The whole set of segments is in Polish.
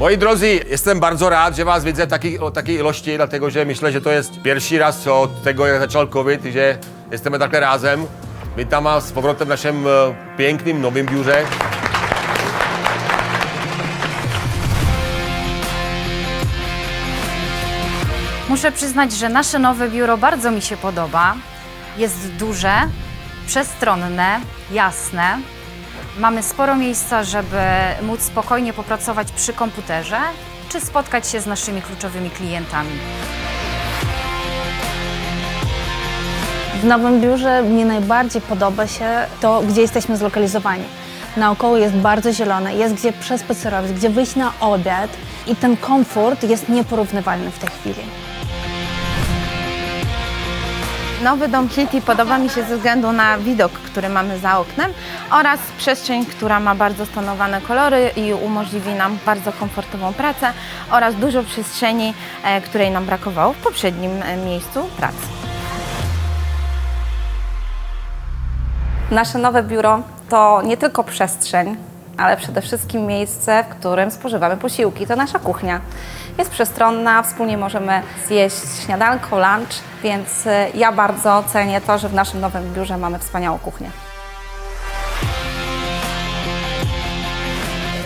Moi drodzy, jestem bardzo rád, że was widzę o takiej ilości, dlatego że myślę, że to jest pierwszy raz od tego, jak zaczął COVID, że jesteśmy takhle razem. Witam was z powrotem w naszym e, pięknym, nowym biurze. Muszę przyznać, że nasze nowe biuro bardzo mi się podoba. Jest duże, przestronne, jasne. Mamy sporo miejsca, żeby móc spokojnie popracować przy komputerze czy spotkać się z naszymi kluczowymi klientami. W nowym biurze mnie najbardziej podoba się to, gdzie jesteśmy zlokalizowani. Naokoło jest bardzo zielone, jest gdzie przespacerować, gdzie wyjść na obiad i ten komfort jest nieporównywalny w tej chwili. Nowy dom Hilti podoba mi się ze względu na widok, który mamy za oknem oraz przestrzeń, która ma bardzo stonowane kolory i umożliwi nam bardzo komfortową pracę oraz dużo przestrzeni, e, której nam brakowało w poprzednim e, miejscu pracy. Nasze nowe biuro to nie tylko przestrzeń, ale przede wszystkim miejsce, w którym spożywamy posiłki. To nasza kuchnia. Jest przestronna, wspólnie możemy zjeść śniadanko, lunch, więc y, ja bardzo cenię to, że w naszym nowym biurze mamy wspaniałą kuchnię.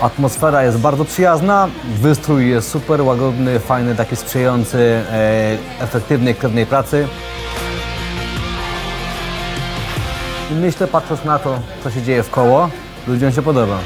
Atmosfera jest bardzo przyjazna, wystrój jest super łagodny, fajny, taki sprzyjający e, efektywnej, krewnej pracy. Myślę, patrząc na to, co się dzieje w koło, ludziom się podoba.